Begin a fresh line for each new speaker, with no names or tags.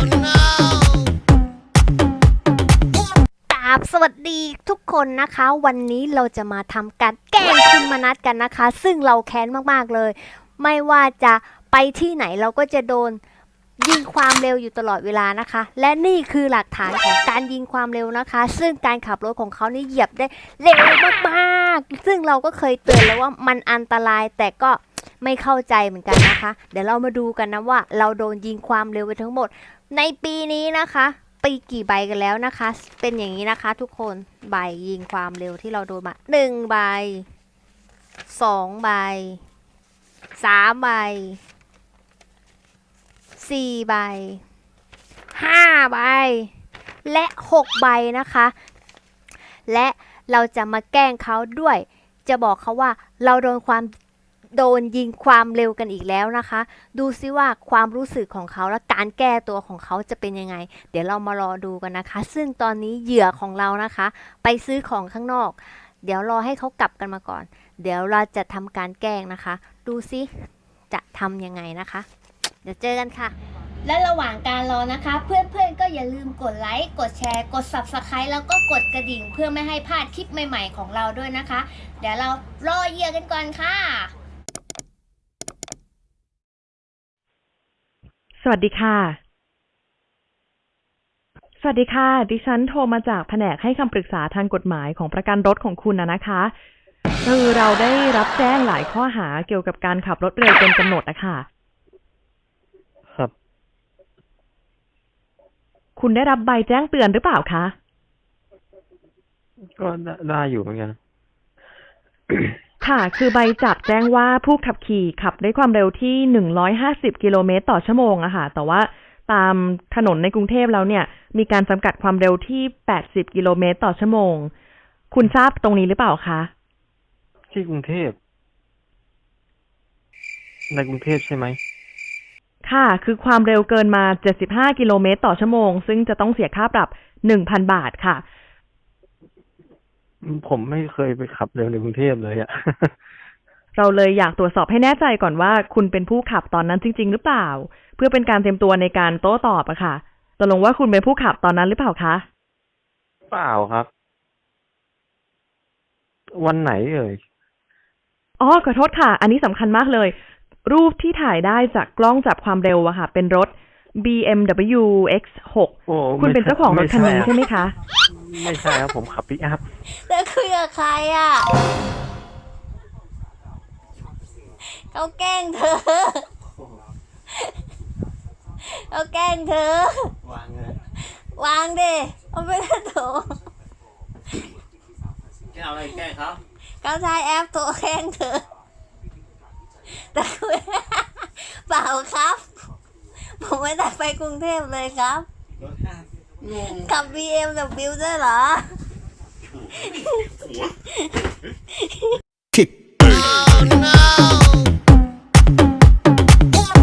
กราบสวัสดีทุกคนนะคะ วันนี้เราจะมาทำการแกล้งคุณมนัสกันนะคะ ซึ่งเราแค้นมากๆเลย ไม่ว่าจะไปที่ไหนเราก็จะโดนยิงความเร็วอยู่ตลอดเวลานะคะ และนี่คือหลักฐานของการยิงความเร็วนะคะ ซึ่งการขับรถของเขานี่เหยียบได้เร็วมากๆ ซึ่งเราก็เคยเตือนแล้วว่ามันอันตรายแต่ก็ไม่เข้าใจเหมือนกันนะคะ เดี๋ยวเรามาดูกันนะว่า เราโดนยิงความเร็วไปทั้งหมด ในปีนี้นะคะปีกี่ใบกันแล้วนะคะ เป็นอย่างนี้นะคะ ทุกคนใบยิงความเร็วที่เราโดนมาหนึ่งใบสองใบสามใบสี่ใบห้าใบ และหกใบนะคะ และเราจะมาแกล้งเขาด้วย จะบอกเขาว่าเราโดนความ โดนยิงความเร็วกันอีกแล้วนะคะ ดูซิว่าความรู้สึกของเขาและการแก้ตัวของเขาจะเป็นยังไง เดี๋ยวเรามารอดูกันนะคะ ซึ่งตอนนี้เหยื่อของเรานะคะ ไปซื้อของข้างนอก เดี๋ยวรอให้เขากลับกันมาก่อน เดี๋ยวเราจะทำการแกล้งนะคะ ดูซิจะทำยังไงนะคะ เดี๋ยวเจอกันค่ะ และระหว่างการรอนะคะ เพื่อนๆก็อย่าลืมกดไลค์กดแชร์ กด Subscribe แล้วก็กดกระดิ่งเพื่อไม่ให้พลาดคลิปใหม่ ๆ ของเราด้วยนะคะ เดี๋ยวเรารอเหยื่อกันก่อนค่ะ
สวัสดีค่ะ สวัสดีค่ะ ดิฉันโทรมาจากแผนกให้คำปรึกษาทางกฎหมายของประกันรถของคุณนะนะคะคือเราได้รับแจ้งหลายข้อหาเกี่ยวกับการขับรถเร็วเกินกำหนดนะคะ
ครับ
คุณได้รับใบแจ้งเตือนหรือเปล่าคะ
ก็ได้ได้อยู่เหมือนกัน
ค่ะ คือใบจับแจ้งว่าผู้ขับขี่ขับด้วยความเร็วที่ 150 กิโลเมตรต่อชั่วโมงอะค่ะ แต่ว่าตามถนนในกรุงเทพแล้วเนี่ย มีการจำกัดความเร็วที่ 80 กิโลเมตรต่อชั่วโมง คุณทราบตรงนี้หรือเปล่าคะ
ที่กรุงเทพ ในกรุงเทพใช่ไหม
ค่ะ คือความเร็วเกินมา 75 กิโลเมตรต่อชั่วโมง ซึ่งจะต้องเสียค่าปรับ 1,000 บาทค่ะ
ผมไม่เคยไปขับเร็วในกรุงเทพเลยอะ
เราเลยอยากตรวจสอบให้แน่ใจก่อนว่า คุณเป็นผู้ขับตอนนั้นจริง ๆ หรือเปล่า เพื่อเป็นการเตรียมตัวในการโต้ตอบอะค่ะตกลงว่าคุณเป็นผู้ขับตอนนั้นหรือเปล่าคะ
เปล่าครับ วันไหนเอ่ย
อ๋อขอโทษค่ะ อันนี้สำคัญมากเลย รูปที่ถ่ายได้จากกล้องจับความเร็วอะค่ะ เป็นรถ BMW X6
โอ้
คุณเป็นเจ้าของรถคันนี้ใช่ไหมคะ
ไม่ใช่ครับผมขับปิกอัพ
แล้วคุยกับใครอะเขาแกล้งเธอเขาแกล้งเธอ
วางเลยวา
งดิเอาไม่ได้โถ
แกเอาอะไรแก้ครับ
เขาใช้แอปโทรแกล้งเธอแต่คุยเปล่าครับ ผมไม่ได้ไปกรุงเทพเลยครับขับ BMW ด้วยเหรอ
kick.